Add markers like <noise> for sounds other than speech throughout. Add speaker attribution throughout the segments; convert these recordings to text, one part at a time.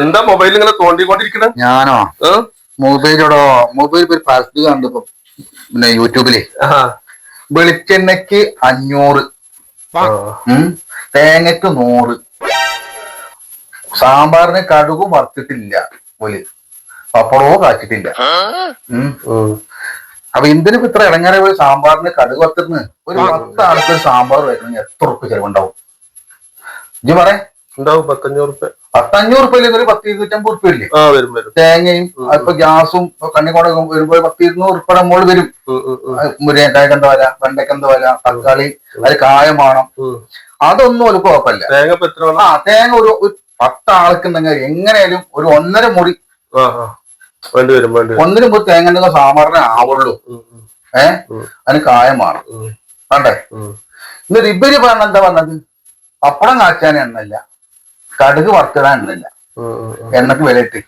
Speaker 1: എന്താ മൊബൈൽ ഇങ്ങനെ തോണ്ടിക്കൊണ്ടിരിക്കണേ?
Speaker 2: ഞാനോ? മൊബൈലോടോ മൊബൈൽ ഒരു പരസ്യം കണ്ടപ്പോ പിന്നെ
Speaker 1: യൂട്യൂബിൽ.
Speaker 2: വെളിച്ചെണ്ണയ്ക്ക് അഞ്ഞൂറ്. തേങ്ങക്ക് നൂറ്. സാമ്പാറിന് കടുകും വറുത്തിട്ടില്ല ഒലി പപ്പടവും കാച്ചിട്ടില്ല. അപ്പൊ എന്തിനും ഇത്ര ഇടങ്ങാറെ പോയി സാമ്പാറിന് കടുക് വറുത്തിരുന്ന് ഒരു പത്ത് ആൾക്ക് സാമ്പാർ വെക്കണമെങ്കിൽ എത്ര ഉറുപ്പ് ചെലവുണ്ടാവും? ഇജ്ജ് പറ.
Speaker 1: ഉണ്ടാവും പത്തഞ്ഞൂറ് റുപ്യ.
Speaker 2: പത്തഞ്ഞൂറ് ഉറുപ്പില്ല ഒരു പത്ത് ഇരുന്നൂറ്റമ്പത് റുപ്യ ഇല്ലേ
Speaker 1: ആ വരും വരും.
Speaker 2: തേങ്ങയും ഇപ്പൊ ഗ്യാസും കണ്ണിക്കോടെ വരുമ്പോൾ പത്ത് ഇരുന്നൂറ് ഉറുപ്പയുടെ മുകളിൽ വരും.
Speaker 1: ഉം, ഉം, ഉം,
Speaker 2: മുരിങ്ങക്കായ്ക്ക് എന്താ വില വെണ്ടയ്ക്ക് എന്താ വില തക്കാളി അത് കായം വേണം. അതൊന്നും ഒരു കുഴപ്പമില്ല.
Speaker 1: തേങ്ങ
Speaker 2: ആ തേങ്ങ ഒരു പത്ത് ആൾക്കുണ്ടെങ്കിൽ എങ്ങനെയാലും ഒരു ഒന്നര മുറി. ഒന്നിനും മുറി തേങ്ങ ഉണ്ടെങ്കിൽ സാമ്പാറിനെ ആവുള്ളൂ. ഏ. അതിന് കായം വേണം. വേണ്ടേ. ഇന്ന് റിബരി പറഞ്ഞ എന്താ പറഞ്ഞത്? പപ്പടം കാച്ചാൻ എണ്ണയില്ല കടുക്
Speaker 1: ഉം.
Speaker 2: എണ്ണക്ക് വിലയിട്ട്.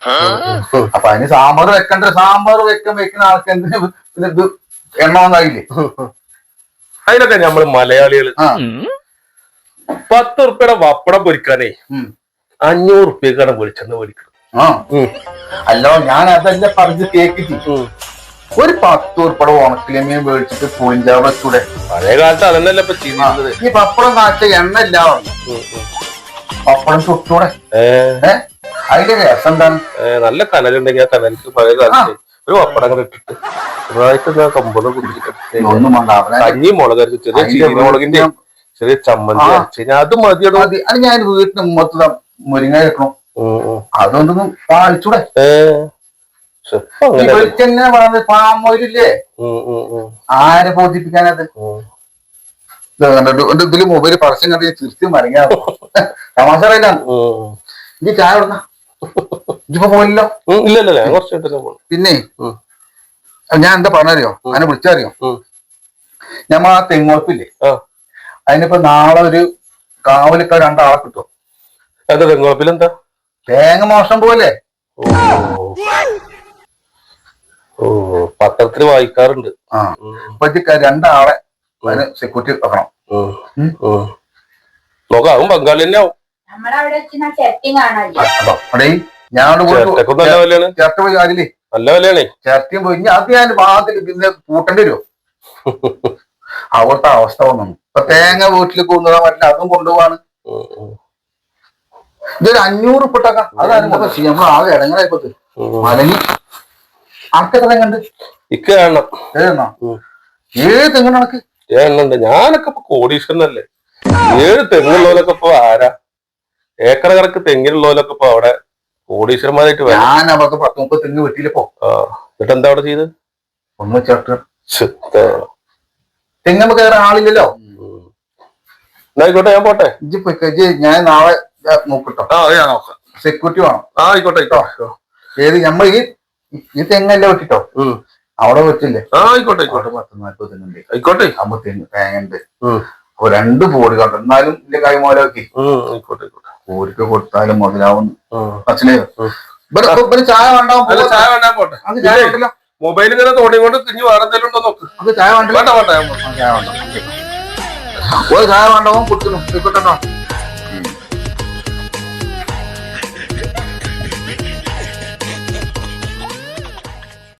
Speaker 2: അപ്പൊ അതിന് സാമ്പാർ വെക്കണ്ട സാമ്പാർ വെക്കാൻ വെക്കുന്ന ആൾക്ക് എന്ത് ഇത് എണ്ണ ഒന്നായില്ലേ?
Speaker 1: അതിനൊക്കെ നമ്മൾ
Speaker 2: മലയാളികൾ
Speaker 1: പത്ത് ഉറുപ്പ്യയുടെ വപ്പടം പൊരിക്കാനേ. അഞ്ഞൂറ് ഉറുപ്പ്യക്കാണ് പൊരിച്ചെന്ന് പൊരിക്കണം
Speaker 2: ആ. അല്ലോ ഞാൻ അതല്ല പറഞ്ഞ് കേക്കിട്ട്. ഒരു പത്ത് ഉറുപ്പട ഉണക്കിലമീൻ മേടിച്ചിട്ട് പൂഞ്ചാവ്
Speaker 1: പഴയ കാലത്ത് അതന്നെയല്ലേ ഇപ്പൊ ചെയ്യുന്നത്
Speaker 2: ഈ പപ്പടം കാച്ച എണ്ണ ഇല്ല. പപ്പടം ചുട്ടൂടെ അതിന്റെ രസം എന്താണ്?
Speaker 1: നല്ല കനലുണ്ടെങ്കിൽ ആ കനലിക്ക് പഴയ കാലത്ത് ഒരു പപ്പടം ഇട്ടിട്ട് ചെറുതായിട്ട് കമ്പളം കുടിച്ചിട്ട് കഞ്ഞി മുളക് ചെറിയ ചെറിയ ചമ്മന്തി കഴിഞ്ഞാൽ അത്
Speaker 2: മതി. അത് ഞാൻ വീട്ടിന് മൊത്തം മുരിങ്ങ വെക്കണം
Speaker 1: ഉം.
Speaker 2: അതൊന്നും പാലിച്ചൂടെ വെളിച്ചെണ്ണ പാമോയിലില്ലേ ആരെ ബോധിപ്പിക്കാനത് ഇതിൽ മൊബൈൽ പരസ്യം കണ്ട് തിരിച്ചും മരങ്ങാ. <laughs> തമാശ. ഇനി ചായ പോയില്ലോ
Speaker 1: പോകണം
Speaker 2: പിന്നെ ഞാൻ എന്താ പറഞ്ഞറിയോ? അതിനെ വിളിച്ചറിയോ. ഞമ്മ ആ തെങ്ങുറപ്പില്ലേ
Speaker 1: ആ.
Speaker 2: അതിനിപ്പോ നാളെ ഒരു കാവലിക്ക രണ്ടാളെ കിട്ടും.
Speaker 1: അത് തെങ്ങോപ്പിലെന്താ
Speaker 2: തേങ്ങ മോശം പോലെ
Speaker 1: ഓ. പത്രത്തിൽ വായിക്കാറുണ്ട്.
Speaker 2: ആ. അപ്പൊ രണ്ടാളെ അതിന് സെക്യൂരിറ്റി വെക്കണം.
Speaker 1: നോക്കാം അതും ബംഗാളി തന്നെ ആവും.
Speaker 3: നമ്മളവിടെ വെച്ച് ചെട്ടിങ് കാണാല്ലേ?
Speaker 2: ഞാൻ പോയി
Speaker 1: ചേട്ടക്കൊന്നും നല്ല വിലയാണ്.
Speaker 2: ചേർത്തിയും പോയി. ഇനി അത് ഞാൻ ഭാഗത്തിൽ പിന്നെ കൂട്ടേണ്ടി വരുമോ അവിടുത്തെ അവസ്ഥ വന്നു. ഇപ്പൊ തേങ്ങ വീട്ടിൽ കൊണ്ടുപോകാൻ പറ്റില്ല. അതും കൊണ്ടുപോവാണ്. ഇതൊരു അഞ്ഞൂറ് ഉപ്പിട്ടക്ക അതാണ് നമ്മൾ ആകെ
Speaker 1: ഇടങ്ങളായിപ്പോ
Speaker 2: മലങ്ങി അനക്കെത്ര കണ്ട്?
Speaker 1: ഇക്ക്
Speaker 2: ഏതെണ്ണോ?
Speaker 1: ഉം.
Speaker 2: ഏത് തെങ്ങ് കണക്ക്
Speaker 1: എണ്ണുണ്ട് ഞാനൊക്കെ ഇപ്പൊ കോടീശ്വരനല്ലേ. ഏഴ് തെങ്ങുള്ളവരൊക്കെ ഇപ്പൊ ആരാ? ഏക്കർ കണക്ക് തെങ്ങിനുള്ളവരൊക്കെ ഇപ്പൊ അവിടെ കോടീശ്വരന്മാരായിട്ട് വരും.
Speaker 2: ഞാൻ അവർക്ക് പത്ത് മുപ്പത് തെങ്ങ് വെട്ടിയില്ലപ്പോ
Speaker 1: എന്നിട്ട് എന്താ അവിടെ ചെയ്ത്?
Speaker 2: ഒന്ന് ചേർത്ത് തെങ്ങ് നമുക്ക് കയറാൻ ആളില്ലല്ലോ.
Speaker 1: ആയിക്കോട്ടെ ഞാൻ പോട്ടെ.
Speaker 2: ഇജ്ജ് പോയി ഇജ്ജ് ഞാൻ നാളെ നോക്കട്ടോ.
Speaker 1: ആ ഞാൻ നോക്കാം.
Speaker 2: സെക്യൂരിറ്റി വേണം.
Speaker 1: ആ ആയിക്കോട്ടെ ആയിക്കോട്ടെ.
Speaker 2: ഏത് നമ്മൾ ഈ ഈ തെങ്ങല്ലേ വെട്ടിട്ടോ? അവിടെ വെച്ചില്ലേ?
Speaker 1: ആയിക്കോട്ടെ ആയിക്കോട്ടെ.
Speaker 2: പത്ത് നാൽപ്പത് തെങ്ങുണ്ട്.
Speaker 1: ആയിക്കോട്ടെ.
Speaker 2: അമ്പത്തി തെങ്ങ് ഉണ്ട് രണ്ട് പോടി കണ്ടു എന്നാലും എന്റെ കൈ
Speaker 1: മുതലാക്കി
Speaker 2: പോരിക്ക് കൊടുത്താലും മുതലാവും.
Speaker 1: അച്ഛനെയോ
Speaker 2: മനസ്സിലായോ ചായ വേണ്ടാവും
Speaker 1: ചായ വേണ്ട പോട്ടെ. മൊബൈൽ ഇങ്ങനെ തോടിക്കൊണ്ട് തിരിഞ്ഞു വേറെ എന്തെങ്കിലും ഉണ്ടോ നോക്ക്.
Speaker 2: അത് ചായ
Speaker 1: വേണ്ട വേണ്ട
Speaker 2: ചായ വേണ്ട. ഒരു ചായ വേണ്ടാവും കിട്ടട്ടോ